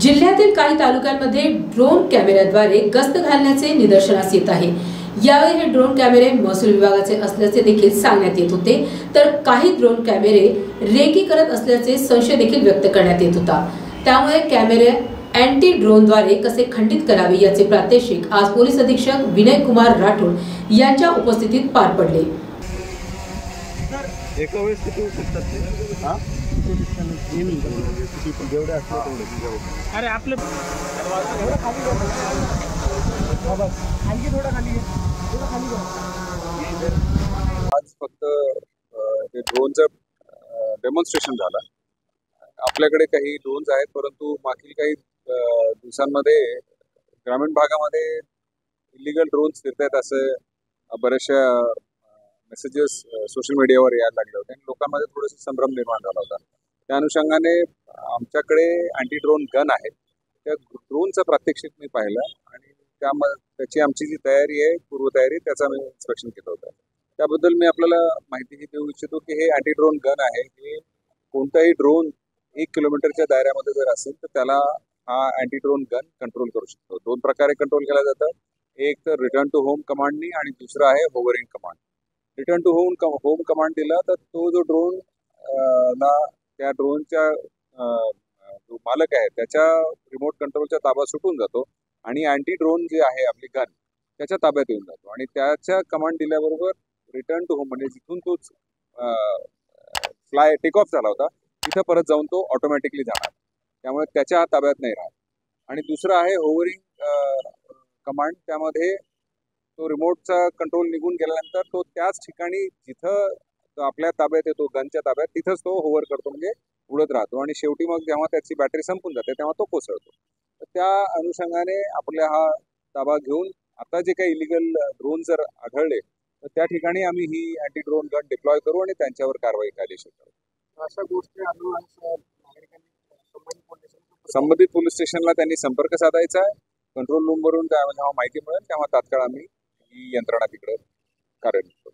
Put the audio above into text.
जिल्ह्यातील काही तालुक्यांमध्ये ड्रोन कॅमेऱ्याद्वारे गस्त घालण्याचे निदर्शनास येत आहे. यावेळी हे ड्रोन कॅमेरे महसूल विभागाचे असल्याचे देखील सांगण्यात येत होते. तर काही ड्रोन कॅमेरे रेकी करत असल्याचे संशय देखील व्यक्त करण्यात येत होता. त्यामुळे कॅमेरे अँटी ड्रोनद्वारे कसे खंडित करावे याचे प्रात्यक्षिक आज पोलीस अधीक्षक विनय कुमार राठोड यांच्या उपस्थितीत पार पडले. अरे आपले आज फक्त अ, ड्रोनचं डेमॉन्स्ट्रेशन झालं. आपल्याकडे काही ड्रोन्स आहेत परंतु मागील काही दिवसांमध्ये ग्रामीण भागामध्ये इलिगल ड्रोन्स फिरत आहेत असं बऱ्याचशा मेसेजेस सोशल मीडियावर यायला लागले होते. आणि लोकांमध्ये थोडंसं संभ्रम निर्माण झाला होता. त्या अनुषंगाने आमच्याकडे अँटी ड्रोन गन आहे त्या ड्रोनचं प्रात्यक्षिक मी पाहिलं आणि त्या त्याची आमची जी तयारी आहे पूर्वतयारी त्याचा मी इन्स्पेक्शन केलं होतं. त्याबद्दल मी आपल्याला माहिती देऊ इच्छितो की हे अँटी ड्रोन गन आहे. हे कोणताही ड्रोन एक किलोमीटरच्या दायऱ्यामध्ये जर असेल तर त्याला हा अँटी ड्रोन गन कंट्रोल करू शकतो. दोन प्रकारे कंट्रोल केला जातं. एक तर रिटर्न टू होम कमांडनी आणि दुसरं आहे hovering command return to home home command दिला तर तो जो ड्रोन ला त्या ड्रोनच्या जो मालक आहे त्याच्या रिमोट कंट्रोलच्या ताबा सुटून जातो आणि अँटी ड्रोन जे आहे आपली गन त्याच्या ताब्यात येऊन जातो. आणि त्याच्या कमांड दिल्याबरोबर रिटर्न टू होम म्हणजे जिथून तोच फ्लाय टेक ऑफ झाला होता तिथं परत जाऊन तो ऑटोमॅटिकली जाणार. त्यामुळे त्याच्या ताब्यात नाही राहत. आणि दुसरं आहे ओव्हरिंग कमांड त्यामध्ये तो रिमोटचा कंट्रोल निघून गेल्यानंतर तो त्याच ठिकाणी जिथं आपल्या ताब्यात येतो गनच्या ताब्यात तिथंच तो होवर करतो म्हणजे उडत राहतो. आणि शेवटी मग जेव्हा त्याची बॅटरी संपून जाते तेव्हा तो कोसळतो. तर त्या अनुषंगाने आपल्या हा ताबा घेऊन आता जे काही इलिगल ड्रोन जर आढळले तर त्या ठिकाणी आम्ही ही अँटी ड्रोन गन डिप्लॉय करू आणि त्यांच्यावर कारवाई कायदेशीर करू. अशा गोष्टी संबंधित पोलीस स्टेशनला त्यांनी संपर्क साधायचा आहे. कंट्रोल रूमवरून जेव्हा माहिती मिळेल तेव्हा तात्काळ आम्ही ही यंत्रणा तिकडे कार्यान्वित करू